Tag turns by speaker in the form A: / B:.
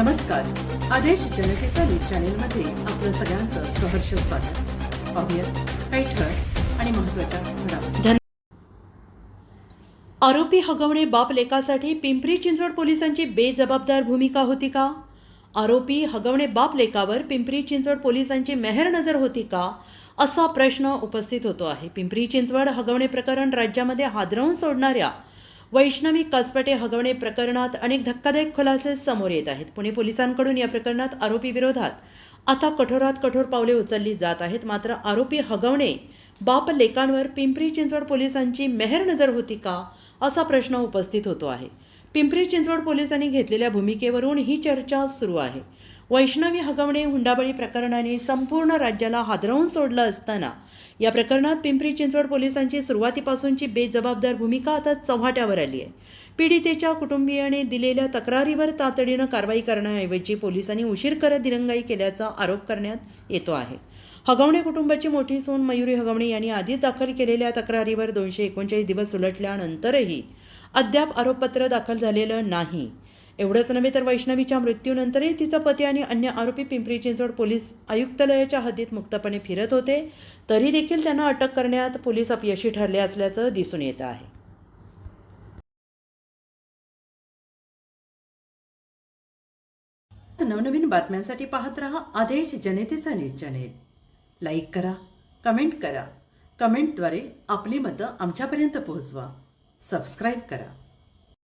A: नमस्कार. आदेश जनतेचा न्यूज चॅनेलमध्ये आपलं सगळ्यांचं सहर्ष स्वागत. पाहूयात काही ठळक आणि महत्त्वाच्या घडामोडी.
B: आरोपी हगवणे बाप लेकासाठी पिंपरी चिंचवड पोलिसांची बेजबाबदार भूमिका होती का? आरोपी हगवणे बाप लेकावर पिंपरी चिंचवड पोलिसांची मेहर नजर होती का? असा प्रश्न उपस्थित होतो आहे. पिंपरी चिंचवड हगवणे प्रकरण राज्यामध्ये हादरवून सोडणाऱ्या वैष्णवी कसपटे हगवणे प्रकरणात अनेक धक्कादायक खुलासे समोर येत आहेत. पुणे पोलिसांकडून या प्रकरणात आरोपी विरोधात आता कठोरात कठोर पावले उचलली जात आहेत. मात्र आरोपी हगवणे बाप लेकांवर पिंपरी चिंचवड पोलिसांची मेहर नजर होती का असा प्रश्न उपस्थित होतो आहे. पिंपरी चिंचवड पोलिसांनी घेतलेल्या भूमिकेवरून ही चर्चा सुरू आहे. वैष्णवी हगवणे हुंडाबळी प्रकरणाने संपूर्ण राज्याला हादरवून सोडलं असताना या प्रकरणात पिंपरी चिंचवड पोलिसांची सुरुवातीपासूनची बेजबाबदार भूमिका आता चव्हाट्यावर आली आहे. पीडितेच्या कुटुंबियाने दिलेल्या तक्रारीवर तातडीनं कारवाई करण्याऐवजी पोलिसांनी उशीर करत दिरंगाई केल्याचा आरोप करण्यात येतो आहे. हगवणे कुटुंबाची मोठी सून मयुरी हगवणे यांनी आधीच दाखल केलेल्या तक्रारीवर दोनशे एकोणचाळीस दिवस उलटल्यानंतरही अद्याप आरोपपत्र दाखल झालेलं नाही. एवढंच नव्हे तर वैष्णवीच्या मृत्यूनंतरही तिचा पती आणि अन्य आरोपी पिंपरी चिंचवड पोलीस आयुक्तालयाच्या हद्दीत मुक्तपणे फिरत होते. तरी देखील त्यांना अटक करण्यात पोलीस अपयशी ठरले असल्याचं दिसून येत आहे.
A: नवनवीन बातम्यांसाठी पाहत रहा आदेश जनतेचा न्यूज चॅनेल. लाईक करा कमेंट करा. कमेंटद्वारे आपली मतं आमच्यापर्यंत पोहोचवा. सबस्क्राईब करा.